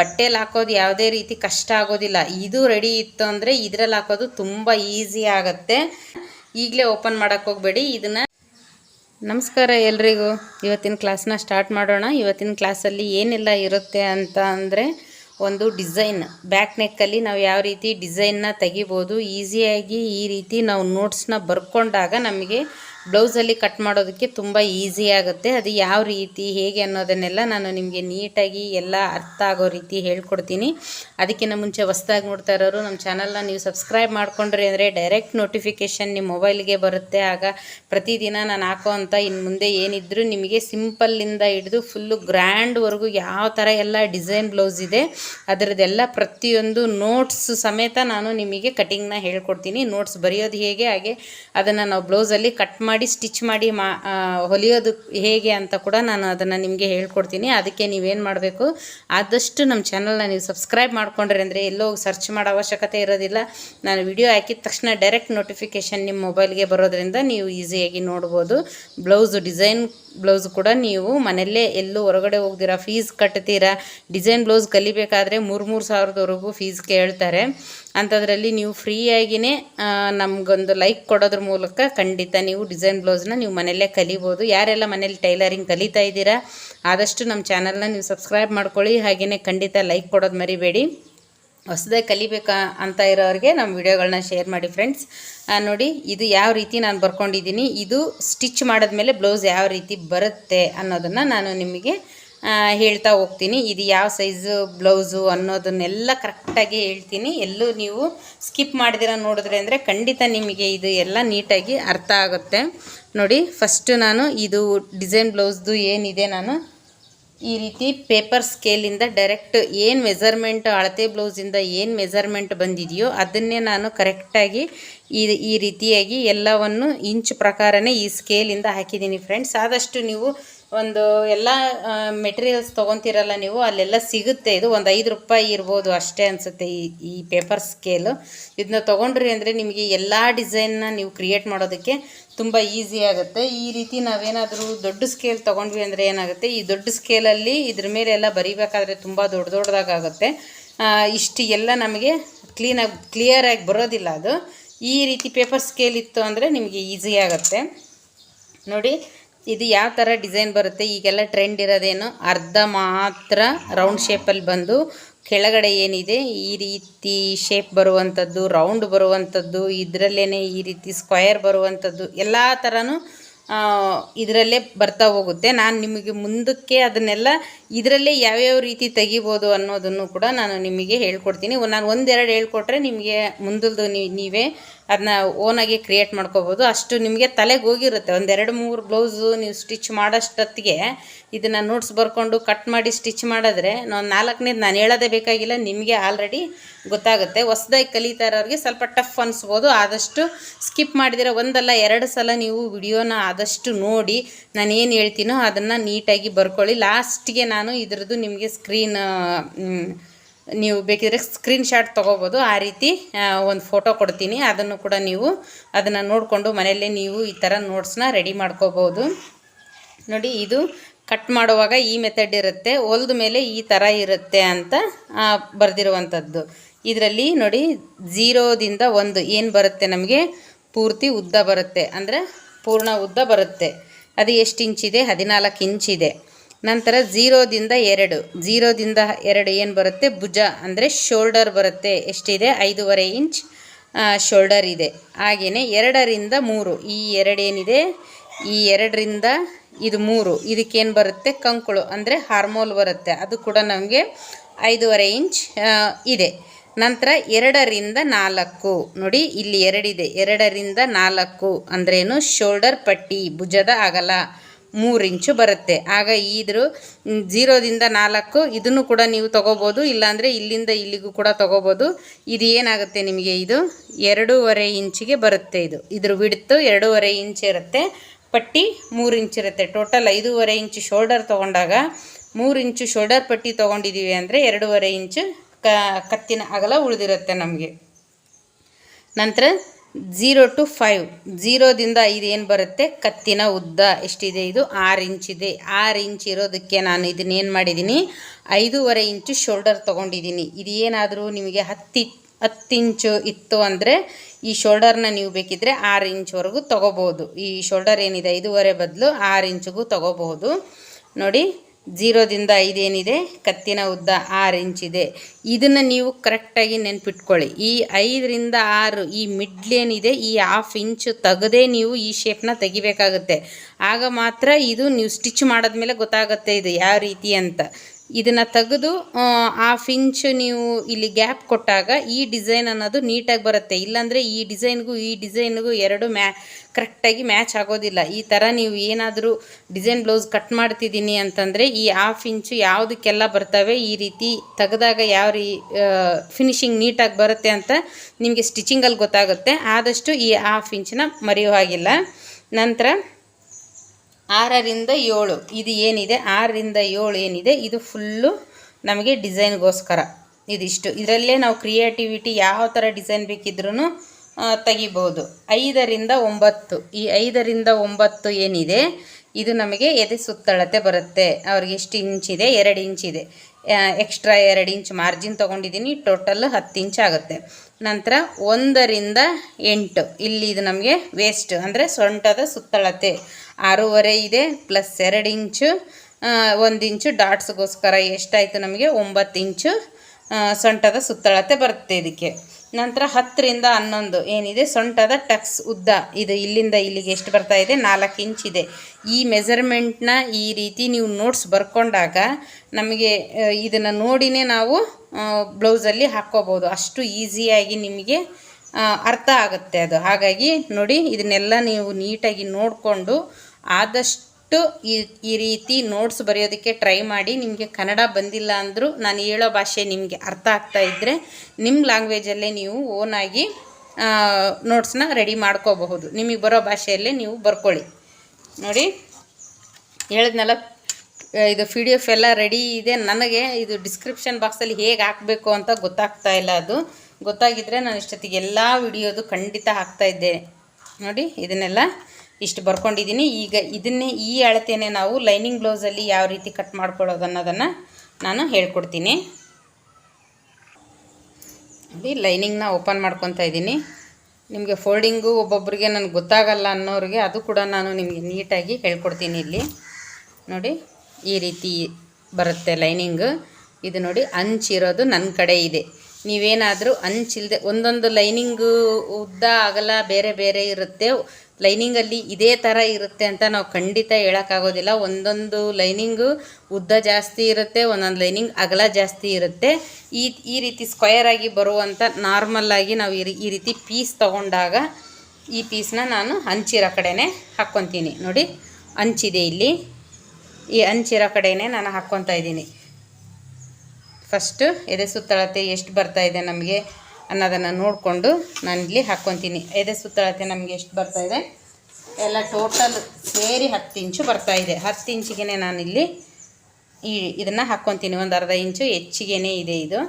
ಬಟ್ಟೆಲಿ ಹಾಕೋದು ಯಾವುದೇ ರೀತಿ ಕಷ್ಟ ಆಗೋದಿಲ್ಲ. ಇದು ರೆಡಿ ಇತ್ತು ಅಂದರೆ ಇದರಲ್ಲಿ ಹಾಕೋದು ತುಂಬ ಈಸಿ ಆಗುತ್ತೆ. ಈಗಲೇ ಓಪನ್ ಮಾಡೋಕ್ಕೆ ಹೋಗಬೇಡಿ. ಇದನ್ನು ನಮಸ್ಕಾರ ಎಲ್ರಿಗೂ. ಇವತ್ತಿನ ಕ್ಲಾಸ್ನ ಸ್ಟಾರ್ಟ್ ಮಾಡೋಣ. ಇವತ್ತಿನ ಕ್ಲಾಸಲ್ಲಿ ಏನೆಲ್ಲ ಇರುತ್ತೆ ಅಂತ ಅಂದರೆ ಒಂದು ಡಿಸೈನ್ ಬ್ಯಾಕ್ ನೆಕ್ಕಲ್ಲಿ ನಾವು ಯಾವ ರೀತಿ ಡಿಸೈನ್ನ ತೆಗಿಬೋದು ಈಸಿಯಾಗಿ ಈ ರೀತಿ ನಾವು ನೋಟ್ಸ್ನ ಬರ್ಕೊಂಡಾಗ ನಮಗೆ ಬ್ಲೌಸಲ್ಲಿ ಕಟ್ ಮಾಡೋದಕ್ಕೆ ತುಂಬ ಈಸಿ ಆಗುತ್ತೆ. ಅದು ಯಾವ ರೀತಿ, ಹೇಗೆ ಅನ್ನೋದನ್ನೆಲ್ಲ ನಾನು ನಿಮಗೆ ನೀಟಾಗಿ ಎಲ್ಲ ಅರ್ಥ ಆಗೋ ರೀತಿ ಹೇಳ್ಕೊಡ್ತೀನಿ. ಅದಕ್ಕಿಂತ ಮುಂಚೆ ಹೊಸ್ದಾಗಿ ನೋಡ್ತಾ ಇರೋರು ನಮ್ಮ ಚಾನಲ್ನ ನೀವು ಸಬ್ಸ್ಕ್ರೈಬ್ ಮಾಡ್ಕೊಂಡ್ರಿ ಅಂದರೆ ಡೈರೆಕ್ಟ್ ನೋಟಿಫಿಕೇಷನ್ ನಿಮ್ಮ ಮೊಬೈಲ್ಗೆ ಬರುತ್ತೆ. ಆಗ ಪ್ರತಿದಿನ ನಾನು ಹಾಕೋ ಅಂತ ಇನ್ನು ಮುಂದೆ ಏನಿದ್ರು ನಿಮಗೆ ಸಿಂಪಲ್ಲಿಂದ ಹಿಡಿದು ಫುಲ್ಲು ಗ್ರ್ಯಾಂಡ್ವರೆಗೂ ಯಾವ ಥರ ಎಲ್ಲ ಡಿಸೈನ್ ಬ್ಲೌಸ್ ಇದೆ, ಅದರದ್ದೆಲ್ಲ ಪ್ರತಿಯೊಂದು ನೋಟ್ಸ್ ಸಮೇತ ನಾನು ನಿಮಗೆ ಕಟಿಂಗ್ನ ಹೇಳ್ಕೊಡ್ತೀನಿ. ನೋಟ್ಸ್ ಬರೆಯೋದು ಹೇಗೆ, ಹಾಗೆ ಅದನ್ನು ನಾವು ಬ್ಲೌಸಲ್ಲಿ ಕಟ್ ಮಾಡಿ ಸ್ಟಿಚ್ ಮಾಡಿ ಮಾ ಹೊಲಿಯೋದು ಹೇಗೆ ಅಂತ ಕೂಡ ನಾನು ಅದನ್ನು ನಿಮಗೆ ಹೇಳ್ಕೊಡ್ತೀನಿ. ಅದಕ್ಕೆ ನೀವೇನು ಮಾಡಬೇಕು, ಆದಷ್ಟು ನಮ್ಮ ಚಾನಲ್ನ ನೀವು ಸಬ್ಸ್ಕ್ರೈಬ್ ಮಾಡ್ಕೊಂಡ್ರಿ ಅಂದರೆ ಎಲ್ಲೋ ಸರ್ಚ್ ಮಾಡೋ ಅವಶ್ಯಕತೆ ಇರೋದಿಲ್ಲ. ನಾನು ವಿಡಿಯೋ ಹಾಕಿದ ತಕ್ಷಣ ಡೈರೆಕ್ಟ್ ನೋಟಿಫಿಕೇಷನ್ ನಿಮ್ಮ ಮೊಬೈಲ್ಗೆ ಬರೋದ್ರಿಂದ ನೀವು ಈಸಿಯಾಗಿ ನೋಡ್ಬೋದು. ಬ್ಲೌಸ್ ಡಿಸೈನ್ ಬ್ಲೌಸ್ ಕೂಡ ನೀವು ಮನೆಯಲ್ಲೇ ಎಲ್ಲೂ ಹೊರಗಡೆ ಹೋಗ್ದಿರಾ ಫೀಸ್ ಕಟ್ತೀರಾ? ಡಿಸೈನ್ ಬ್ಲೌಸ್ ಕಲಿಬೇಕಾದ್ರೆ ಮೂರು ಮೂರು ಸಾವಿರದವರೆಗೂ ಫೀಸ್ ಕೇಳ್ತಾರೆ. ಅಂಥದ್ರಲ್ಲಿ ನೀವು ಫ್ರೀಯಾಗಿಯೇ ನಮಗೊಂದು ಲೈಕ್ ಕೊಡೋದ್ರ ಮೂಲಕ ಖಂಡಿತ ನೀವು ಡಿಸೈನ್ ಬ್ಲೌಸ್ನ ನೀವು ಮನೆಯಲ್ಲೇ ಕಲಿಬೋದು. ಯಾರೆಲ್ಲ ಮನೇಲಿ ಟೈಲರಿಂಗ್ ಕಲಿತಾ ಇದ್ದೀರಾ, ಆದಷ್ಟು ನಮ್ಮ ಚಾನಲ್ನ ನೀವು ಸಬ್ಸ್ಕ್ರೈಬ್ ಮಾಡ್ಕೊಳ್ಳಿ. ಹಾಗೆಯೇ ಖಂಡಿತ ಲೈಕ್ ಕೊಡೋದು ಮರಿಬೇಡಿ. ಹೊಸದಾಗಿ ಕಲಿಬೇಕಾ ಅಂತ ಇರೋರಿಗೆ ನಮ್ಮ ವಿಡಿಯೋಗಳನ್ನ ಶೇರ್ ಮಾಡಿ ಫ್ರೆಂಡ್ಸ್. ನೋಡಿ, ಇದು ಯಾವ ರೀತಿ ನಾನು ಬರ್ಕೊಂಡಿದ್ದೀನಿ, ಇದು ಸ್ಟಿಚ್ ಮಾಡಿದ್ಮೇಲೆ ಬ್ಲೌಸ್ ಯಾವ ರೀತಿ ಬರುತ್ತೆ ಅನ್ನೋದನ್ನು ನಾನು ನಿಮಗೆ ಹೇಳ್ತಾ ಹೋಗ್ತೀನಿ. ಇದು ಯಾವ ಸೈಜು ಬ್ಲೌಸು ಅನ್ನೋದನ್ನೆಲ್ಲ ಕರೆಕ್ಟಾಗಿ ಹೇಳ್ತೀನಿ. ಎಲ್ಲೂ ನೀವು ಸ್ಕಿಪ್ ಮಾಡಿದಿರ ನೋಡಿದ್ರೆ ಅಂದರೆ ಖಂಡಿತ ನಿಮಗೆ ಇದು ಎಲ್ಲ ನೀಟಾಗಿ ಅರ್ಥ ಆಗುತ್ತೆ. ನೋಡಿ ಫಸ್ಟು ನಾನು ಇದು ಡಿಸೈನ್ ಬ್ಲೌಸ್ದು ಏನಿದೆ ನಾನು ಈ ರೀತಿ ಪೇಪರ್ ಸ್ಕೇಲಿಂದ ಡೈರೆಕ್ಟ್ ಏನು ಮೆಜರ್ಮೆಂಟ್ ಅಳತೆ ಬ್ಲೌಸಿಂದ ಏನು ಮೆಜರ್ಮೆಂಟ್ ಬಂದಿದೆಯೋ ಅದನ್ನೇ ನಾನು ಕರೆಕ್ಟಾಗಿ ಈ ಈ ರೀತಿಯಾಗಿ ಎಲ್ಲವನ್ನು ಇಂಚ್ ಪ್ರಕಾರನೇ ಈ ಸ್ಕೇಲಿಂದ ಹಾಕಿದ್ದೀನಿ ಫ್ರೆಂಡ್ಸ್ ಆದಷ್ಟು ನೀವು ಒಂದು ಎಲ್ಲ ಮೆಟೀರಿಯಲ್ಸ್ ತೊಗೊತೀರಲ್ಲ ನೀವು, ಅಲ್ಲೆಲ್ಲ ಸಿಗುತ್ತೆ. ಇದು ಒಂದು ಐದು ರೂಪಾಯಿ ಇರ್ಬೋದು ಅಷ್ಟೇ ಅನಿಸುತ್ತೆ ಈ ಈ ಪೇಪರ್ ಸ್ಕೇಲು ಇದನ್ನ ತೊಗೊಂಡ್ರಿ ಅಂದರೆ ನಿಮಗೆ ಎಲ್ಲ ಡಿಸೈನ್ನ ನೀವು ಕ್ರಿಯೇಟ್ ಮಾಡೋದಕ್ಕೆ ತುಂಬ ಈಸಿ ಆಗುತ್ತೆ. ಈ ರೀತಿ ನಾವೇನಾದರೂ ದೊಡ್ಡ ಸ್ಕೇಲ್ ತೊಗೊಂಡ್ವಿ ಅಂದರೆ ಏನಾಗುತ್ತೆ, ಈ ದೊಡ್ಡ ಸ್ಕೇಲಲ್ಲಿ ಇದ್ರ ಮೇಲೆ ಎಲ್ಲ ಬರಿಬೇಕಾದ್ರೆ ತುಂಬ ದೊಡ್ಡ ದೊಡ್ಡದಾಗುತ್ತೆ ಇಷ್ಟು ಎಲ್ಲ ನಮಗೆ ಕ್ಲೀನಾಗಿ ಕ್ಲಿಯರಾಗಿ ಬರೋದಿಲ್ಲ ಅದು. ಈ ರೀತಿ ಪೇಪರ್ ಸ್ಕೇಲ್ ಇತ್ತು ಅಂದರೆ ನಿಮಗೆ ಈಸಿ ಆಗುತ್ತೆ. ನೋಡಿ ಇದು ಯಾವ ಥರ ಡಿಸೈನ್ ಬರುತ್ತೆ? ಈಗೆಲ್ಲ ಟ್ರೆಂಡ್ ಇರೋದೇನು ಅರ್ಧ ಮಾತ್ರ ರೌಂಡ್ ಶೇಪಲ್ಲಿ ಬಂದು ಕೆಳಗಡೆ ಏನಿದೆ, ಈ ರೀತಿ ಶೇಪ್ ಬರುವಂಥದ್ದು ರೌಂಡ್ ಬರುವಂಥದ್ದು ಇದರಲ್ಲೇ ಈ ರೀತಿ ಸ್ಕ್ವಯರ್ ಬರುವಂಥದ್ದು ಎಲ್ಲ ಥರನೂ ಇದರಲ್ಲೇ ಬರ್ತಾ ಹೋಗುತ್ತೆ. ನಾನು ನಿಮಗೆ ಮುಂದಕ್ಕೆ ಅದನ್ನೆಲ್ಲ ಇದರಲ್ಲೇ ಯಾವ್ಯಾವ ರೀತಿ ತೆಗಿಬೋದು ಅನ್ನೋದನ್ನು ಕೂಡ ನಾನು ನಿಮಗೆ ಹೇಳ್ಕೊಡ್ತೀನಿ. ನಾನು ಒಂದೆರಡು ಹೇಳ್ಕೊಟ್ರೆ ನಿಮಗೆ ಮುಂದಲ್ದು ನೀವೇ ಅದನ್ನ ಓನಾಗಿ ಕ್ರಿಯೇಟ್ ಮಾಡ್ಕೋಬೋದು. ಅಷ್ಟು ನಿಮಗೆ ತಲೆಗೆ ಹೋಗಿರುತ್ತೆ. ಒಂದೆರಡು ಮೂರು ಬ್ಲೌಸು ನೀವು ಸ್ಟಿಚ್ ಮಾಡೋಷ್ಟೊತ್ತಿಗೆ ಇದನ್ನು ನೋಟ್ಸ್ ಬರ್ಕೊಂಡು ಕಟ್ ಮಾಡಿ ಸ್ಟಿಚ್ ಮಾಡಿದ್ರೆ ನಾನು ನಾಲ್ಕನೇದು ನಾನು ಹೇಳೋದೇ ಬೇಕಾಗಿಲ್ಲ. ನಿಮಗೆ ಆಲ್ರೆಡಿ ಗೊತ್ತಾಗುತ್ತೆ. ಹೊಸ್ದಾಗಿ ಕಲಿತಾ ಇರೋರಿಗೆ ಸ್ವಲ್ಪ ಟಫ್ ಅನಿಸ್ಬೋದು. ಆದಷ್ಟು ಸ್ಕಿಪ್ ಮಾಡಿದರೆ ಒಂದಲ್ಲ ಎರಡು ಸಲ ನೀವು ವಿಡಿಯೋನ ಆದಷ್ಟು ನೋಡಿ ನಾನು ಏನು ಹೇಳ್ತೀನೋ ಅದನ್ನು ನೀಟಾಗಿ ಬರ್ಕೊಳ್ಳಿ. ಲಾಸ್ಟಿಗೆ ನಾನು ಇದ್ರದ್ದು ನಿಮಗೆ ಸ್ಕ್ರೀನ್ ನೀವು ಬೇಕಿದ್ರೆ ಸ್ಕ್ರೀನ್ ಶಾಟ್ ತೊಗೋಬೋದು. ಆ ರೀತಿ ಒಂದು ಫೋಟೋ ಕೊಡ್ತೀನಿ. ಅದನ್ನು ಕೂಡ ನೀವು ಅದನ್ನು ನೋಡಿಕೊಂಡು ಮನೆಯಲ್ಲೇ ನೀವು ಈ ಥರ ನೋಟ್ಸ್ನ ರೆಡಿ ಮಾಡ್ಕೋಬೋದು. ನೋಡಿ, ಇದು ಕಟ್ ಮಾಡುವಾಗ ಈ ಮೆಥಡ್ ಇರುತ್ತೆ. ಹೊಲ್ದ ಮೇಲೆ ಈ ಥರ ಇರುತ್ತೆ ಅಂತ ಬರೆದಿರುವಂಥದ್ದು ಇದರಲ್ಲಿ ನೋಡಿ ಜೀರೋದಿಂದ ಒಂದು ಏನು ಬರುತ್ತೆ ನಮಗೆ? ಪೂರ್ತಿ ಉದ್ದ ಬರುತ್ತೆ. ಅಂದರೆ ಪೂರ್ಣ ಉದ್ದ ಬರುತ್ತೆ. ಅದು ಎಷ್ಟು ಇಂಚಿದೆ ಹದಿನಾಲ್ಕು ಇಂಚಿದೆ ನಂತರ ಝೀರೋದಿಂದ ಎರಡು. ಝೀರೋದಿಂದ ಎರಡು ಏನು ಬರುತ್ತೆ? ಭುಜ ಅಂದರೆ ಶೋಲ್ಡರ್ ಬರುತ್ತೆ. ಎಷ್ಟಿದೆ? ಐದೂವರೆ ಇಂಚ್ ಶೋಲ್ಡರ್ ಇದೆ. ಹಾಗೆಯೇ ಎರಡರಿಂದ ಮೂರು. ಈ ಎರಡೇನಿದೆ? ಈ ಎರಡರಿಂದ ಇದು ಮೂರು. ಇದಕ್ಕೇನು ಬರುತ್ತೆ? ಕಂಕುಳು ಅಂದರೆ ಹಾರ್ಮೋಲ್ ಬರುತ್ತೆ. ಅದು ಕೂಡ ನಮಗೆ ಐದೂವರೆ ಇಂಚ್ ಇದೆ. ನಂತರ ಎರಡರಿಂದ ನಾಲ್ಕು. ನೋಡಿ, ಇಲ್ಲಿ ಎರಡಿದೆ. ಎರಡರಿಂದ ನಾಲ್ಕು ಅಂದ್ರೇನು? ಶೋಲ್ಡರ್ ಪಟ್ಟಿ. ಭುಜದ ಅಗಲ ಮೂರು ಇಂಚು ಬರುತ್ತೆ. ಆಗ ಇದ್ರ ಝೀರೋದಿಂದ ನಾಲ್ಕು ಇದನ್ನು ಕೂಡ ನೀವು ತೊಗೋಬೋದು. ಇಲ್ಲಾಂದರೆ ಇಲ್ಲಿಂದ ಇಲ್ಲಿಗೂ ಕೂಡ ತೊಗೋಬೋದು. ಇದು ಏನಾಗುತ್ತೆ ನಿಮಗೆ? ಇದು ಎರಡೂವರೆ ಇಂಚಿಗೆ ಬರುತ್ತೆ ಇದು. ಇದ್ರ ಬಿಡ್ತು ಎರಡೂವರೆ ಇಂಚ್ ಇರುತ್ತೆ. ಪಟ್ಟಿ ಮೂರು ಇಂಚ್ ಇರುತ್ತೆ. ಟೋಟಲ್ ಐದೂವರೆ ಇಂಚು ಶೋಲ್ಡರ್ ತೊಗೊಂಡಾಗ ಮೂರು ಇಂಚು ಶೋಲ್ಡರ್ ಪಟ್ಟಿ ತೊಗೊಂಡಿದ್ದೀವಿ ಅಂದರೆ ಎರಡೂವರೆ ಇಂಚು ಕತ್ತಿನ ಅಗಲ ಉಳಿದಿರುತ್ತೆ ನಮಗೆ. ನಂತರ ಝೀರೋ ಟು ಫೈವ್ ಝೀರೋದಿಂದ ಐದು ಏನು ಬರುತ್ತೆ? ಕತ್ತಿನ ಉದ್ದ. ಎಷ್ಟಿದೆ ಇದು? ಆರು ಇಂಚಿದೆ ಆರು ಇಂಚ್ ಇರೋದಕ್ಕೆ ನಾನು ಇದನ್ನೇನು ಮಾಡಿದ್ದೀನಿ ಐದೂವರೆ ಇಂಚು ಶೋಲ್ಡರ್ ತೊಗೊಂಡಿದ್ದೀನಿ ಇದು ಏನಾದರೂ ನಿಮಗೆ ಹತ್ತಿ, ಹತ್ತು ಇಂಚು ಇತ್ತು ಅಂದರೆ ಈ ಶೋಲ್ಡರ್ನ ನೀವು ಬೇಕಿದ್ದರೆ ಆರು ಇಂಚ್ವರೆಗೂ ತೊಗೋಬೋದು ಈ ಶೋಲ್ಡರ್ ಏನಿದೆ? ಐದೂವರೆ ಬದಲು ಆರು ಇಂಚಿಗೂ ತೊಗೋಬಹುದು. ನೋಡಿ ಝೀರೋದಿಂದ ಐದೇನಿದೆ? ಕತ್ತಿನ ಉದ್ದ ಆರು ಇಂಚಿದೆ ಇದನ್ನು ನೀವು ಕರೆಕ್ಟಾಗಿ ನೆನ್ಪಿಟ್ಕೊಳ್ಳಿ. ಈ ಐದರಿಂದ ಆರು ಈ ಮಿಡ್ಲೇನಿದೆ ಈ ಹಾಫ್ ಇಂಚು ತೆಗೆದೇ ನೀವು ಈ ಶೇಪ್ನ ತೆಗಿಬೇಕಾಗುತ್ತೆ. ಆಗ ಮಾತ್ರ ಇದು ನೀವು ಸ್ಟಿಚ್ ಮಾಡಿದ್ಮೇಲೆ ಗೊತ್ತಾಗುತ್ತೆ ಇದು ಯಾವ ರೀತಿ ಅಂತ. ಇದನ್ನು ತೆಗೆದು ಹಾಫ್ ಇಂಚ್ ನೀವು ಇಲ್ಲಿ ಗ್ಯಾಪ್ ಕೊಟ್ಟಾಗ ಈ ಡಿಸೈನ್ ಅನ್ನೋದು ನೀಟಾಗಿ ಬರುತ್ತೆ. ಇಲ್ಲಾಂದರೆ ಈ ಡಿಸೈನ್ಗೂ ಈ ಡಿಸೈನ್ಗೂ ಎರಡು ಮ್ಯಾ ಕರೆಕ್ಟಾಗಿ ಮ್ಯಾಚ್ ಆಗೋದಿಲ್ಲ. ಈ ಥರ ನೀವು ಏನಾದರೂ ಡಿಸೈನ್ ಬ್ಲೌಸ್ ಕಟ್ ಮಾಡ್ತಿದ್ದೀನಿ ಅಂತಂದರೆ ಈ ಹಾಫ್ ಇಂಚು ಯಾವುದಕ್ಕೆಲ್ಲ ಬರ್ತವೆ, ಈ ರೀತಿ ತೆಗೆದಾಗ ಯಾವ ರೀ ಫಿನಿಶಿಂಗ್ ನೀಟಾಗಿ ಬರುತ್ತೆ ಅಂತ ನಿಮಗೆ ಸ್ಟಿಚಿಂಗಲ್ಲಿ ಗೊತ್ತಾಗುತ್ತೆ. ಆದಷ್ಟು ಈ ಹಾಫ್ ಇಂಚನ್ನ ಮರೆಯೋ ಹಾಗಿಲ್ಲ. ನಂತರ ಆರರಿಂದ ಏಳು. ಇದು ಏನಿದೆ? ಆರರಿಂದ ಏಳು ಏನಿದೆ? ಇದು ಫುಲ್ಲು ನಮಗೆ ಡಿಸೈನ್ಗೋಸ್ಕರ ಇದಿಷ್ಟು. ಇದರಲ್ಲೇ ನಾವು ಕ್ರಿಯೇಟಿವಿಟಿ ಯಾವ ಥರ ಡಿಸೈನ್ ಬೇಕಿದ್ರೂ ತೆಗಿಬೋದು. ಐದರಿಂದ ಒಂಬತ್ತು. ಈ ಐದರಿಂದ ಒಂಬತ್ತು ಏನಿದೆ? ಇದು ನಮಗೆ ಎದೆ ಸುತ್ತಳತೆ ಬರುತ್ತೆ. ಅವ್ರಿಗೆ ಎಷ್ಟು ಇಂಚಿದೆ ಎರಡು ಇಂಚಿದೆ ಎಕ್ಸ್ಟ್ರಾ ಎರಡು ಇಂಚ್ ಮಾರ್ಜಿನ್ ತೊಗೊಂಡಿದ್ದೀನಿ. ಟೋಟಲ್ ಹತ್ತು ಇಂಚ್ ಆಗುತ್ತೆ. ನಂತರ ಒಂದರಿಂದ ಎಂಟು. ಇಲ್ಲಿ ಇದು ನಮಗೆ ವೇಸ್ಟ್ ಅಂದರೆ ಸೊಂಟದ ಸುತ್ತಳತೆ. ಆರೂವರೆ ಇದೆ ಪ್ಲಸ್ ಎರಡು ಇಂಚು ಒಂದು ಇಂಚು ಡಾಟ್ಸ್ಗೋಸ್ಕರ ಎಷ್ಟಾಯಿತು ನಮಗೆ? ಒಂಬತ್ತು ಇಂಚು ಸೊಂಟದ ಸುತ್ತಳತೆ ಬರುತ್ತೆ ಇದಕ್ಕೆ. ನಂತರ ಹತ್ತರಿಂದ ಹನ್ನೊಂದು, ಏನಿದೆ? ಸೊಂಟದ ಟಕ್ಸ್ ಉದ್ದ, ಇದು ಇಲ್ಲಿಂದ ಇಲ್ಲಿಗೆ ಎಷ್ಟು ಬರ್ತಾ ಇದೆ? ನಾಲ್ಕು ಇದೆ. ಈ ಮೆಜರ್ಮೆಂಟ್ನ ಈ ರೀತಿ ನೀವು ನೋಟ್ಸ್ ಬರ್ಕೊಂಡಾಗ ನಮಗೆ ಇದನ್ನು ನೋಡಿನೇ ನಾವು ಬ್ಲೌಸಲ್ಲಿ ಹಾಕ್ಕೋಬೋದು. ಅಷ್ಟು ಈಸಿಯಾಗಿ ನಿಮಗೆ ಅರ್ಥ ಆಗುತ್ತೆ ಅದು. ಹಾಗಾಗಿ ನೋಡಿ, ಇದನ್ನೆಲ್ಲ ನೀವು ನೀಟಾಗಿ ನೋಡಿಕೊಂಡು ಆದಷ್ಟು ಈ ರೀತಿ ನೋಟ್ಸ್ ಬರೆಯೋದಕ್ಕೆ ಟ್ರೈ ಮಾಡಿ. ನಿಮಗೆ ಕನ್ನಡ ಬಂದಿಲ್ಲ ಅಂದರೂ ನಾನು ಹೇಳೋ ಭಾಷೆ ನಿಮಗೆ ಅರ್ಥ ಆಗ್ತಾ ಇದ್ದರೆ ನಿಮ್ಮ ಲ್ಯಾಂಗ್ವೇಜಲ್ಲೇ ನೀವು ಓನಾಗಿ ನೋಟ್ಸ್ನ ರೆಡಿ ಮಾಡ್ಕೋಬಹುದು. ನಿಮಗೆ ಬರೋ ಭಾಷೆಯಲ್ಲೇ ನೀವು ಬರ್ಕೊಳ್ಳಿ. ನೋಡಿ, ಹೇಳಿದ್ನಲ್ಲ, ಇದು ಪಿ ಡಿ ಎಫ್ ಎಲ್ಲ ರೆಡಿ ಇದೆ. ನನಗೆ ಇದು ಡಿಸ್ಕ್ರಿಪ್ಷನ್ ಬಾಕ್ಸಲ್ಲಿ ಹೇಗೆ ಹಾಕಬೇಕು ಅಂತ ಗೊತ್ತಾಗ್ತಾ ಇಲ್ಲ ಅದು. ಗೊತ್ತಾಗಿದ್ದರೆ ನಾನು ಇಷ್ಟೊತ್ತಿಗೆ ಎಲ್ಲ ವಿಡಿಯೋದು ಖಂಡಿತ ಹಾಕ್ತಾ ಇದ್ದೆ ನೋಡಿ, ಇದನ್ನೆಲ್ಲ ಇಷ್ಟು ಬರ್ಕೊಂಡಿದ್ದೀನಿ ಈಗ ಇದನ್ನೇ ಈ ಅಳತೆನೇ ನಾವು ಲೈನಿಂಗ್ ಬ್ಲೌಸಲ್ಲಿ ಯಾವ ರೀತಿ ಕಟ್ ಮಾಡ್ಕೊಳ್ಳೋದು ಅನ್ನೋದನ್ನು ನಾನು ಹೇಳ್ಕೊಡ್ತೀನಿ. ಅಲ್ಲಿ ಲೈನಿಂಗ್ನ ಓಪನ್ ಮಾಡ್ಕೊತಾ ಇದ್ದೀನಿ ನಿಮಗೆ ಫೋಲ್ಡಿಂಗು ಒಬ್ಬೊಬ್ಬರಿಗೆ ನನಗೆ ಗೊತ್ತಾಗಲ್ಲ ಅನ್ನೋರಿಗೆ ಅದು ಕೂಡ ನಾನು ನಿಮಗೆ ನೀಟಾಗಿ ಹೇಳ್ಕೊಡ್ತೀನಿ ಇಲ್ಲಿ. ನೋಡಿ, ಈ ರೀತಿ ಬರುತ್ತೆ ಲೈನಿಂಗ್. ಇದು ನೋಡಿ ಅಂಚಿರೋದು ನನ್ನ ಕಡೆ ಇದೆ. ನೀವೇನಾದರೂ ಹಂಚಿಲ್ದೆ ಒಂದೊಂದು ಲೈನಿಂಗು ಉದ್ದ ಅಗಲ ಬೇರೆ ಬೇರೆ ಇರುತ್ತೆ. ಲೈನಿಂಗಲ್ಲಿ ಇದೇ ಥರ ಇರುತ್ತೆ ಅಂತ ನಾವು ಖಂಡಿತ ಹೇಳೋಕ್ಕಾಗೋದಿಲ್ಲ. ಒಂದೊಂದು ಲೈನಿಂಗು ಉದ್ದ ಜಾಸ್ತಿ ಇರುತ್ತೆ, ಒಂದೊಂದು ಲೈನಿಂಗ್ ಅಗಲ ಜಾಸ್ತಿ ಇರುತ್ತೆ. ಈ ಈ ರೀತಿ ಸ್ಕ್ವಯರ್ ಆಗಿ ಬರುವಂಥ ನಾರ್ಮಲ್ಲಾಗಿ ನಾವು ಈ ಈ ರೀತಿ ಪೀಸ್ ತಗೊಂಡಾಗ ಈ ಪೀಸ್ನ ನಾನು ಹಂಚಿರೋ ಕಡೆನೇ ಹಾಕ್ಕೊತೀನಿ ನೋಡಿ ಹಂಚಿದೆ ಇಲ್ಲಿ. ಈ ಹಂಚಿರೋ ಕಡೆನೇ ನಾನು ಹಾಕ್ಕೊತಾ ಇದ್ದೀನಿ. ಫಸ್ಟು ಎದೆ ಸುತ್ತಳತೆ ಎಷ್ಟು ಬರ್ತಾ ಇದೆ ನಮಗೆ ಅನ್ನೋದನ್ನು ನೋಡಿಕೊಂಡು ನಾನು ಇಲ್ಲಿ ಹಾಕ್ಕೊತೀನಿ ಎದೆ ಸುತ್ತಳತೆ ನಮಗೆ ಎಷ್ಟು ಬರ್ತಾ ಇದೆ? ಎಲ್ಲ ಟೋಟಲ್ ಸೇರಿ ಹತ್ತು ಇಂಚು ಬರ್ತಾ ಇದೆ. ಹತ್ತು ಇಂಚಿಗೆ ನಾನಿಲ್ಲಿ ಈ ಇದನ್ನು ಹಾಕ್ಕೊತೀನಿ ಒಂದು ಅರ್ಧ ಇಂಚು ಹೆಚ್ಚಿಗೆ ಇದೆ ಇದು.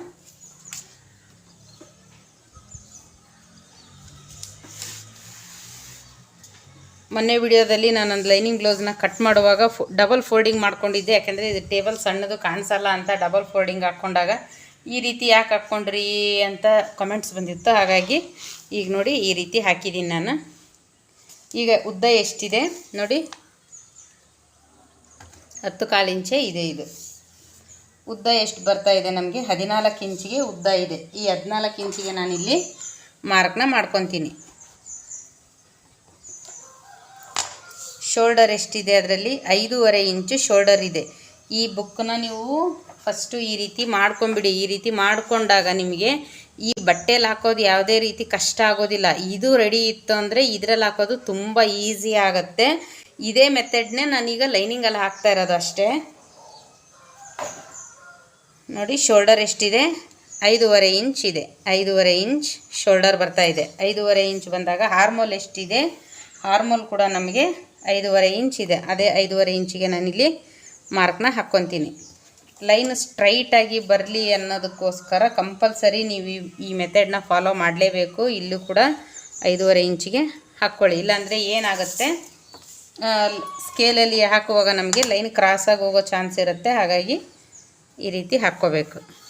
ಮೊನ್ನೆ ವಿಡಿಯೋದಲ್ಲಿ ನಾನು ಒಂದು ಲೈನಿಂಗ್ ಬ್ಲೌಸ್ನ ಕಟ್ ಮಾಡುವಾಗ ಡಬಲ್ ಫೋಲ್ಡಿಂಗ್ ಮಾಡ್ಕೊಂಡಿದ್ದೆ. ಯಾಕೆಂದರೆ ಇದು ಟೇಬಲ್ ಸಣ್ಣದು ಕಾಣಿಸಲ್ಲ ಅಂತ ಡಬಲ್ ಫೋಲ್ಡಿಂಗ್ ಹಾಕ್ಕೊಂಡಾಗ ಈ ರೀತಿ ಯಾಕೆ ಹಾಕ್ಕೊಂಡ್ರಿ ಅಂತ ಕಮೆಂಟ್ಸ್ ಬಂದಿತ್ತು. ಹಾಗಾಗಿ ಈಗ ನೋಡಿ ಈ ರೀತಿ ಹಾಕಿದ್ದೀನಿ ನಾನು. ಈಗ ಉದ್ದ ಎಷ್ಟಿದೆ ನೋಡಿ. ಹತ್ತು ಕಾಲು ಇಂಚೆ ಇದೆ ಇದು. ಉದ್ದ ಎಷ್ಟು ಬರ್ತಾ ಇದೆ ನಮಗೆ? ಹದಿನಾಲ್ಕು ಇಂಚಿಗೆ ಉದ್ದ ಇದೆ. ಈ ಹದಿನಾಲ್ಕು ಇಂಚಿಗೆ ನಾನಿಲ್ಲಿ ಮಾರ್ಕ್ನ ಮಾಡ್ಕೊತೀನಿ. ಶೋಲ್ಡರ್ ಎಷ್ಟಿದೆ ಅದರಲ್ಲಿ? ಐದೂವರೆ ಇಂಚು ಶೋಲ್ಡರ್ ಇದೆ. ಈ ಬುಕ್ಕನ್ನ ನೀವು ಫಸ್ಟು ಈ ರೀತಿ ಮಾಡ್ಕೊಂಬಿಡಿ. ಈ ರೀತಿ ಮಾಡಿಕೊಂಡಾಗ ನಿಮಗೆ ಈ ಬಟ್ಟೆಲಿ ಹಾಕೋದು ಯಾವುದೇ ರೀತಿ ಕಷ್ಟ ಆಗೋದಿಲ್ಲ. ಇದು ರೆಡಿ ಇತ್ತು ಅಂದರೆ ಇದರಲ್ಲಿ ಹಾಕೋದು ತುಂಬ ಈಸಿ ಆಗುತ್ತೆ. ಇದೇ ಮೆಥಡ್ನೇ ನಾನೀಗ ಲೈನಿಂಗಲ್ಲಿ ಹಾಕ್ತಾ ಇರೋದು ಅಷ್ಟೇ. ನೋಡಿ ಶೋಲ್ಡರ್ ಎಷ್ಟಿದೆ? ಐದೂವರೆ ಇಂಚ್ ಇದೆ. ಐದೂವರೆ ಇಂಚ್ ಶೋಲ್ಡರ್ ಬರ್ತಾ ಇದೆ. ಐದೂವರೆ ಇಂಚ್ ಬಂದಾಗ ಹಾರ್ಮೋಲ್ ಎಷ್ಟಿದೆ? ಹಾರ್ಮೋಲ್ ಕೂಡ ನಮಗೆ ಐದೂವರೆ ಇಂಚ್ ಇದೆ. ಅದೇ ಐದೂವರೆ ಇಂಚಿಗೆ ನಾನಿಲ್ಲಿ ಮಾರ್ಕ್ನ ಹಾಕ್ಕೊತೀನಿ ಲೈನ್ ಸ್ಟ್ರೈಟಾಗಿ ಬರಲಿ ಅನ್ನೋದಕ್ಕೋಸ್ಕರ ಕಂಪಲ್ಸರಿ ನೀವು ಈ- ಈ ಫಾಲೋ ಮಾಡಲೇಬೇಕು. ಇಲ್ಲೂ ಕೂಡ ಐದೂವರೆ ಇಂಚಿಗೆ ಹಾಕ್ಕೊಳ್ಳಿ ಇಲ್ಲಾಂದರೆ ಏನಾಗುತ್ತೆ? ಸ್ಕೇಲಲ್ಲಿ ಹಾಕುವಾಗ ನಮಗೆ ಲೈನ್ ಕ್ರಾಸಾಗಿ ಹೋಗೋ ಚಾನ್ಸ್ ಇರುತ್ತೆ. ಹಾಗಾಗಿ ಈ ರೀತಿ ಹಾಕ್ಕೋಬೇಕು.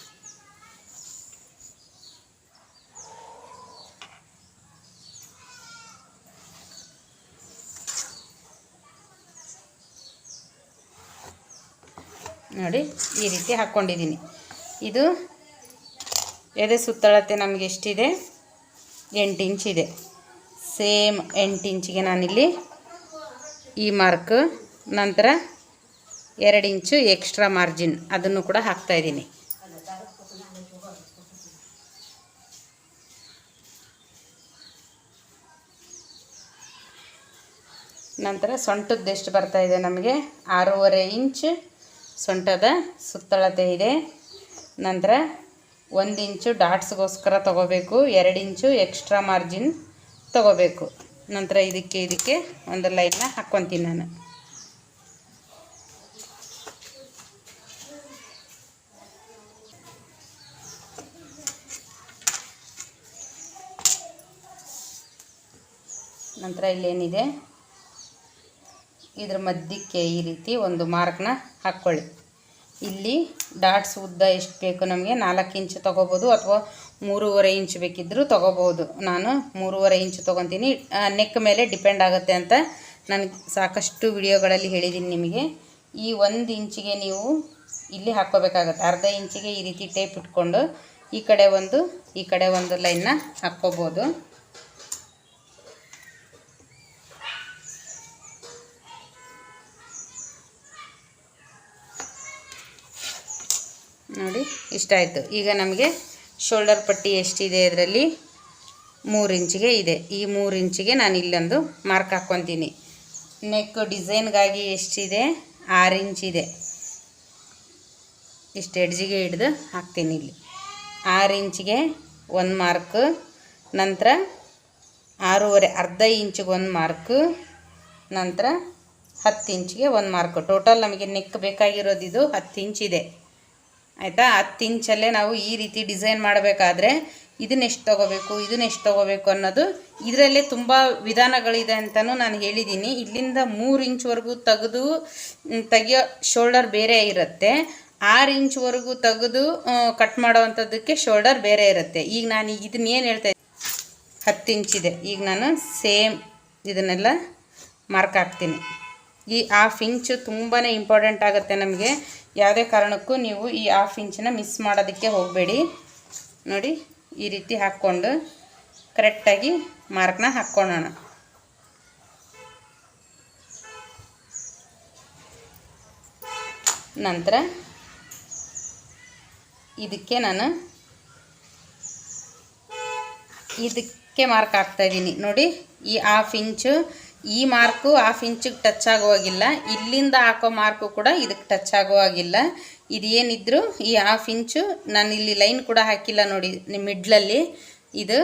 ನೋಡಿ, ಈ ರೀತಿ ಹಾಕ್ಕೊಂಡಿದ್ದೀನಿ ಇದು ಎದೆ ಸುತ್ತಳತೆ ನಮಗೆ ಎಷ್ಟಿದೆ? ಎಂಟು ಇಂಚಿದೆ ಸೇಮ್ ಎಂಟು ಇಂಚಿಗೆ ನಾನಿಲ್ಲಿ ಈ ಮಾರ್ಕ್. ನಂತರ ಎರಡು ಇಂಚು ಎಕ್ಸ್ಟ್ರಾ ಮಾರ್ಜಿನ್ ಅದನ್ನು ಕೂಡ ಹಾಕ್ತಾಯಿದ್ದೀನಿ ನಂತರ ಸೊಂಟದ್ದು ಎಷ್ಟು ಬರ್ತಾ ಇದೆ ನಮಗೆ? ಆರೂವರೆ ಇಂಚ್. ಸೊಂಟದ ಸುತ್ತಳತೆ ಇದೆ. ನಂತರ ಒಂದು ಇಂಚು ಡಾಟ್ಸ್ಗೋಸ್ಕರ ತಗೋಬೇಕು, ಎರಡು ಇಂಚು ಎಕ್ಸ್ಟ್ರಾ ಮಾರ್ಜಿನ್ ತಗೋಬೇಕು. ನಂತರ ಇದಕ್ಕೆ ಇದಕ್ಕೆ ಒಂದು ಲೈನ್ನ ಹಾಕ್ಕೊತೀನಿ ನಾನು. ನಂತರ ಇಲ್ಲೇನಿದೆ? ಇದ್ರ ಮಧ್ಯಕ್ಕೆ ಈ ರೀತಿ ಒಂದು ಮಾರ್ಕ್ನ ಹಾಕ್ಕೊಳ್ಳಿ. ಇಲ್ಲಿ ಡಾಟ್ಸ್ ಉದ್ದ ಎಷ್ಟು ಬೇಕು ನಮಗೆ? ನಾಲ್ಕು ಇಂಚು ತೊಗೋಬೋದು ಅಥವಾ ಮೂರುವರೆ ಇಂಚು ಬೇಕಿದ್ದರೂ ತೊಗೋಬೋದು. ನಾನು ಮೂರುವರೆ ಇಂಚು ತೊಗೊತೀನಿ. ನೆಕ್ ಮೇಲೆ ಡಿಪೆಂಡ್ ಆಗುತ್ತೆ ಅಂತ ನಾನು ಸಾಕಷ್ಟು ವಿಡಿಯೋಗಳಲ್ಲಿ ಹೇಳಿದ್ದೀನಿ ನಿಮಗೆ. ಈ ಒಂದು ಇಂಚಿಗೆ ನೀವು ಇಲ್ಲಿ ಹಾಕ್ಕೋಬೇಕಾಗತ್ತೆ. ಅರ್ಧ ಇಂಚಿಗೆ ಈ ರೀತಿ ಟೇಪ್ ಇಟ್ಕೊಂಡು ಈ ಕಡೆ ಒಂದು, ಈ ಕಡೆ ಒಂದು ಲೈನ್ನ ಹಾಕ್ಕೋಬೋದು. ನೋಡಿ, ಇಷ್ಟ ಆಯಿತು. ಈಗ ನಮಗೆ ಶೋಲ್ಡರ್ ಪಟ್ಟಿ ಎಷ್ಟಿದೆ ಅದರಲ್ಲಿ? ಮೂರು ಇಂಚಿಗೆ ಇದೆ. ಈ ಮೂರು ಇಂಚಿಗೆ ನಾನು ಇಲ್ಲೊಂದು ಮಾರ್ಕ್ ಹಾಕ್ಕೊತೀನಿ ನೆಕ್ ಡಿಸೈನ್ಗಾಗಿ ಎಷ್ಟಿದೆ? ಆರು ಇಂಚಿದೆ. ಇಷ್ಟು ಎಡ್ಜಿಗೆ ಹಿಡ್ದು ಹಾಕ್ತೀನಿ ಇಲ್ಲಿ. ಆರು ಇಂಚಿಗೆ ಒಂದು ಮಾರ್ಕ್ ನಂತರ ಆರೂವರೆ, ಅರ್ಧ ಇಂಚಿಗೆ ಒಂದು ಮಾರ್ಕ್ ನಂತರ ಹತ್ತು ಇಂಚಿಗೆ ಒಂದು ಮಾರ್ಕ್ ಟೋಟಲ್ ನಮಗೆ ನೆಕ್ ಬೇಕಾಗಿರೋದು ಇದು ಹತ್ತು ಇಂಚಿದೆ. ಆಯಿತಾ? ಹತ್ತು ಇಂಚಲ್ಲೇ ನಾವು ಈ ರೀತಿ ಡಿಸೈನ್ ಮಾಡಬೇಕಾದ್ರೆ ಇದನ್ನ ಎಷ್ಟು ತೊಗೋಬೇಕು, ಇದನ್ನ ಎಷ್ಟು ತೊಗೋಬೇಕು ಅನ್ನೋದು ಇದರಲ್ಲೇ ತುಂಬ ವಿಧಾನಗಳಿದೆ ಅಂತಲೂ ನಾನು ಹೇಳಿದ್ದೀನಿ ಇಲ್ಲಿಂದ ಮೂರು ಇಂಚ್ವರೆಗೂ ತೆಗೆದು ತೆಗೆಯೋ ಶೋಲ್ಡರ್ ಬೇರೆ ಇರುತ್ತೆ. ಆರು ಇಂಚ್ವರೆಗೂ ತೆಗೆದು ಕಟ್ ಮಾಡೋವಂಥದ್ದಕ್ಕೆ ಶೋಲ್ಡರ್ ಬೇರೆ ಇರುತ್ತೆ. ಈಗ ನಾನು ಇದನ್ನ ಏನು ಹೇಳ್ತಾ ಹತ್ತು ಇಂಚಿದೆ ಈಗ ನಾನು ಸೇಮ್ ಇದನ್ನೆಲ್ಲ ಮಾರ್ಕ್ ಹಾಕ್ತೀನಿ. ಈ ಹಾಫ್ ಇಂಚು ತುಂಬಾ ಇಂಪಾರ್ಟೆಂಟ್ ಆಗುತ್ತೆ ನಮಗೆ. ಯಾವುದೇ ಕಾರಣಕ್ಕೂ ನೀವು ಈ ಹಾಫ್ ಇಂಚನ್ನ ಮಿಸ್ ಮಾಡೋದಕ್ಕೆ ಹೋಗಬೇಡಿ. ನೋಡಿ, ಈ ರೀತಿ ಹಾಕ್ಕೊಂಡು ಕರೆಕ್ಟಾಗಿ ಮಾರ್ಕ್ನ ಹಾಕ್ಕೊಳ್ಳೋಣ. ನಂತರ ಇದಕ್ಕೆ ನಾನು ಇದಕ್ಕೆ ಮಾರ್ಕ್ ಹಾಕ್ತಾ ಇದ್ದೀನಿ. ನೋಡಿ, ಈ ಹಾಫ್ ಇಂಚು ಈ ಮಾರ್ಕು ಹಾಫ್ ಇಂಚಿಗೆ ಟಚ್ ಆಗೋ ಹಾಗಿಲ್ಲ ಇಲ್ಲಿಂದ ಹಾಕೋ ಮಾರ್ಕು ಕೂಡ ಇದಕ್ಕೆ ಟಚ್ ಆಗೋ ಹಾಗಿಲ್ಲ ಇದೇನಿದ್ರು ಈ ಹಾಫ್ ಇಂಚು ನಾನು ಇಲ್ಲಿ ಲೈನ್ ಕೂಡ ಹಾಕಿಲ್ಲ ನೋಡಿ ಮಿಡ್ಲಲ್ಲಿ ಇದು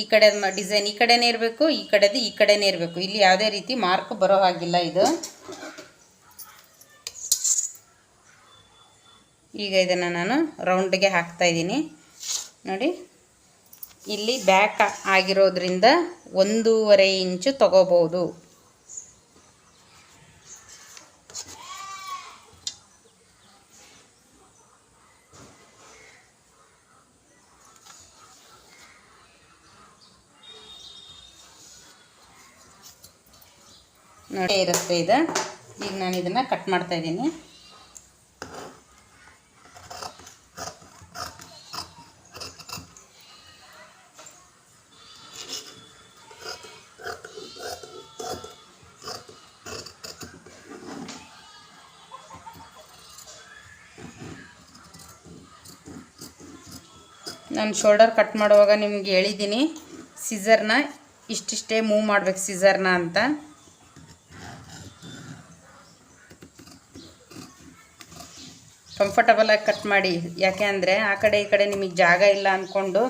ಈ ಕಡೆ ಡಿಸೈನ್ ಈ ಕಡೆನೇ ಇರಬೇಕು, ಈ ಕಡೆದು ಈ ಕಡೆನೇ ಇರಬೇಕು. ಇಲ್ಲಿ ಯಾವುದೇ ರೀತಿ ಮಾರ್ಕ್ ಬರೋ ಹಾಗಿಲ್ಲ ಇದು. ಈಗ ಇದನ್ನು ನಾನು ರೌಂಡ್ಗೆ ಹಾಕ್ತಾ ಇದ್ದೀನಿ. ನೋಡಿ. ಇಲ್ಲಿ ಬ್ಯಾಕ್ ಆಗಿರೋದ್ರಿಂದ ಒಂದೂವರೆ ಇಂಚು ತಗೋಬೋದು. ಇರುತ್ತೆ ಇದು. ಈಗ ನಾನು ಇದನ್ನು ಕಟ್ ಮಾಡ್ತಾ ಇದ್ದೀನಿ. ನಾನು ಶೋಲ್ಡರ್ ಕಟ್ ಮಾಡುವಾಗ ನಿಮ್ಗೆ ಹೇಳಿದ್ದೀನಿ ಸೀಸರ್ನ ಇಷ್ಟಿಷ್ಟೇ ಮೂವ್ ಮಾಡ್ಬೇಕು ಸೀಸರ್ನ ಅಂತ. ಕಂಫರ್ಟಬಲಾಗಿ ಕಟ್ ಮಾಡಿ. ಯಾಕೆ ಅಂದರೆ ಆ ಕಡೆ ಈ ಕಡೆ ನಿಮಗೆ ಜಾಗ ಇಲ್ಲ ಅಂದ್ಕೊಂಡು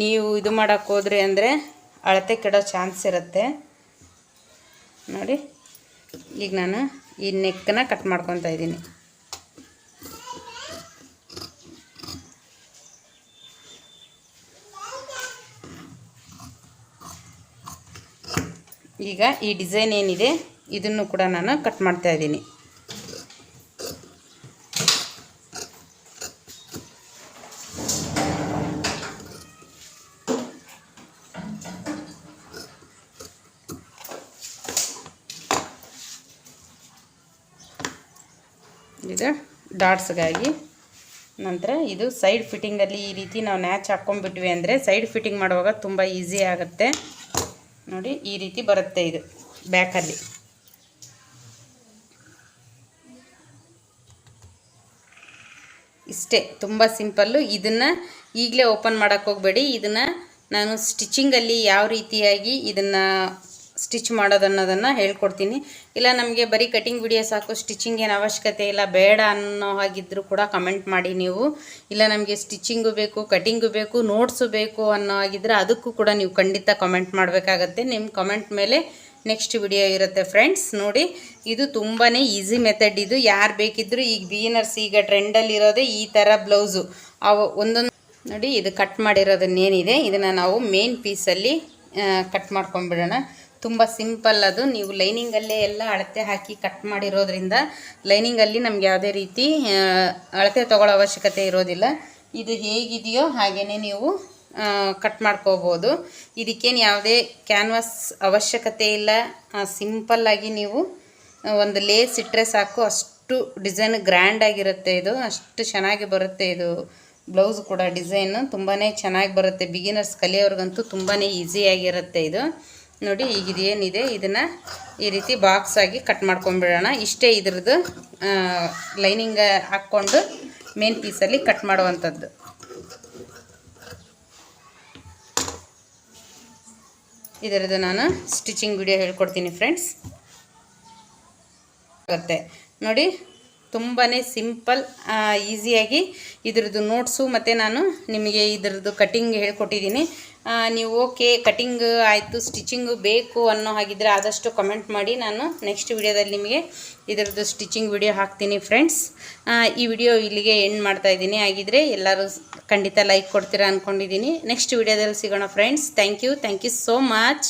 ನೀವು ಇದು ಮಾಡೋಕ್ಕೆ ಹೋದ್ರಿ ಅಂದರೆ ಅಳತೆ ಕೆಡೋ ಚಾನ್ಸ್ ಇರುತ್ತೆ. ನೋಡಿ, ಈಗ ನಾನು ಈ ನೆಕ್ಕನ್ನ ಕಟ್ ಮಾಡ್ಕೊತಾ ಇದ್ದೀನಿ ಈಗ ಈ ಡಿಸೈನ್ ಏನಿದೆ, ಇದನ್ನು ಕೂಡ ನಾನು ಕಟ್ ಮಾಡ್ತಾ ಇದ್ದೀನಿ. ಇದು ಡಾಟ್ಸ್ಗಾಗಿ. ನಂತರ ಇದು ಸೈಡ್ ಫಿಟ್ಟಿಂಗಲ್ಲಿ ಈ ರೀತಿ ನಾವು ನ್ಯಾಚ್ ಹಾಕ್ಕೊಂಡ್ಬಿಟ್ವಿ ಅಂದರೆ ಸೈಡ್ ಫಿಟ್ಟಿಂಗ್ ಮಾಡುವಾಗ ತುಂಬ ಈಸಿ ಆಗುತ್ತೆ. ನೋಡಿ ಈ ರೀತಿ ಬರುತ್ತೆ ಇದು ಬ್ಯಾಕಲ್ಲಿ ಇಷ್ಟೇ, ತುಂಬ ಸಿಂಪಲ್ಲು ಇದನ್ನು ಈಗಲೇ ಓಪನ್ ಮಾಡೋಕ್ಕೆ ಹೋಗಬೇಡಿ. ಇದನ್ನು ನಾನು ಸ್ಟಿಚಿಂಗಲ್ಲಿ ಯಾವ ರೀತಿಯಾಗಿ ಇದನ್ನು ಸ್ಟಿಚ್ ಮಾಡೋದನ್ನೋದನ್ನು ಹೇಳ್ಕೊಡ್ತೀನಿ. ಇಲ್ಲ, ನಮಗೆ ಬರೀ ಕಟಿಂಗ್ ವಿಡಿಯೋ ಸಾಕು ಸ್ಟಿಚಿಂಗ್ ಏನು ಅವಶ್ಯಕತೆ ಇಲ್ಲ, ಬೇಡ ಅನ್ನೋ ಹಾಗಿದ್ದರೂ ಕೂಡ ಕಮೆಂಟ್ ಮಾಡಿ ನೀವು. ಇಲ್ಲ, ನಮಗೆ ಸ್ಟಿಚಿಂಗು ಬೇಕು ಕಟಿಂಗು ಬೇಕು ನೋಟ್ಸು ಬೇಕು ಅನ್ನೋ ಹಾಗಿದ್ರೆ ಅದಕ್ಕೂ ಕೂಡ ನೀವು ಖಂಡಿತ ಕಮೆಂಟ್ ಮಾಡಬೇಕಾಗತ್ತೆ. ನಿಮ್ಮ ಕಮೆಂಟ್ ಮೇಲೆ ನೆಕ್ಸ್ಟ್ ವಿಡಿಯೋ ಇರುತ್ತೆ ಫ್ರೆಂಡ್ಸ್ ನೋಡಿ, ಇದು ತುಂಬಾ ಈಸಿ ಮೆಥಡ್ ಇದು. ಯಾರು ಬೇಕಿದ್ದರೂ ಈಗ ಬಿಗಿನರ್ಸ್ ಈಗ ಟ್ರೆಂಡಲ್ಲಿರೋದೇ ಈ ಥರ ಬ್ಲೌಸು ಅವು ಒಂದೊಂದು ನೋಡಿ, ಇದು ಕಟ್ ಮಾಡಿರೋದನ್ನೇನಿದೆ. ಇದನ್ನು ನಾವು ಮೇನ್ ಪೀಸಲ್ಲಿ ಕಟ್ ಮಾಡ್ಕೊಂಡ್ಬಿಡೋಣ. ತುಂಬ ಸಿಂಪಲ್ ಅದು. ನೀವು ಲೈನಿಂಗಲ್ಲೇ ಎಲ್ಲ ಅಳತೆ ಹಾಕಿ ಕಟ್ ಮಾಡಿರೋದ್ರಿಂದ ಲೈನಿಂಗಲ್ಲಿ ನಮ್ಗೆ ಯಾವುದೇ ರೀತಿ ಅಳತೆ ತೊಗೊಳ್ಳೋ ಅವಶ್ಯಕತೆ ಇರೋದಿಲ್ಲ. ಇದು ಹೇಗಿದೆಯೋ ಹಾಗೆಯೇ ನೀವು ಕಟ್ ಮಾಡ್ಕೋಬೋದು. ಇದಕ್ಕೇನು ಯಾವುದೇ ಕ್ಯಾನ್ವಾಸ್ ಅವಶ್ಯಕತೆ ಇಲ್ಲ. ಸಿಂಪಲ್ಲಾಗಿ ನೀವು ಒಂದು ಲೇಸ್ ಇಟ್ಟರೆ ಸಾಕು. ಅಷ್ಟು ಡಿಸೈನ್ ಗ್ರ್ಯಾಂಡ್ ಆಗಿರುತ್ತೆ ಇದು. ಅಷ್ಟು ಚೆನ್ನಾಗಿ ಬರುತ್ತೆ ಇದು ಬ್ಲೌಸ್ ಕೂಡ ಡಿಸೈನು. ತುಂಬಾ ಚೆನ್ನಾಗಿ ಬರುತ್ತೆ. ಬಿಗಿನರ್ಸ್ ಕಲಿಯೋರ್ಗಂತೂ ತುಂಬಾ ಈಸಿಯಾಗಿರುತ್ತೆ ಇದು. ನೋಡಿ, ಈಗ ಇದೇನಿದೆ, ಇದನ್ನು ಈ ರೀತಿ ಬಾಕ್ಸ್ ಆಗಿ ಕಟ್ ಮಾಡ್ಕೊಂಬಿಡೋಣ ಇಷ್ಟೇ ಇದ್ರದ್ದು ಲೈನಿಂಗ್ ಹಾಕ್ಕೊಂಡು ಮೇನ್ ಪೀಸಲ್ಲಿ ಕಟ್ ಮಾಡುವಂಥದ್ದು. ಇದರದ್ದು ನಾನು ಸ್ಟಿಚಿಂಗ್ ವಿಡಿಯೋ ಹೇಳ್ಕೊಡ್ತೀನಿ ಫ್ರೆಂಡ್ಸ್ ಆಗುತ್ತೆ. ನೋಡಿ ತುಂಬಾ ಸಿಂಪಲ್ ಈಸಿಯಾಗಿ ಇದ್ರದ್ದು ನೋಟ್ಸು ಮತ್ತು ನಾನು ನಿಮಗೆ ಇದರದ್ದು ಕಟ್ಟಿಂಗ್ ಹೇಳ್ಕೊಟ್ಟಿದ್ದೀನಿ. ನೀವು ಓಕೆ ಕಟಿಂಗ್ ಆಯಿತು ಸ್ಟಿಚಿಂಗು ಬೇಕು ಅನ್ನೋ ಹಾಗಿದ್ರೆ ಆದಷ್ಟು ಕಮೆಂಟ್ ಮಾಡಿ. ನಾನು ನೆಕ್ಸ್ಟ್ ವಿಡಿಯೋದಲ್ಲಿ ನಿಮಗೆ ಇದರದ್ದು ಸ್ಟಿಚಿಂಗ್ ವಿಡಿಯೋ ಹಾಕ್ತೀನಿ ಫ್ರೆಂಡ್ಸ್ ಈ ವಿಡಿಯೋ ಇಲ್ಲಿಗೆ ಎಂಡ್ ಮಾಡ್ತಾ ಇದ್ದೀನಿ. ಹಾಗಿದ್ರೆ ಎಲ್ಲರೂ ಖಂಡಿತ ಲೈಕ್ ಕೊಡ್ತೀರಾ ಅಂದ್ಕೊಂಡಿದ್ದೀನಿ ನೆಕ್ಸ್ಟ್ ವಿಡಿಯೋದಲ್ಲಿ ಸಿಗೋಣ friends thank you thank you so much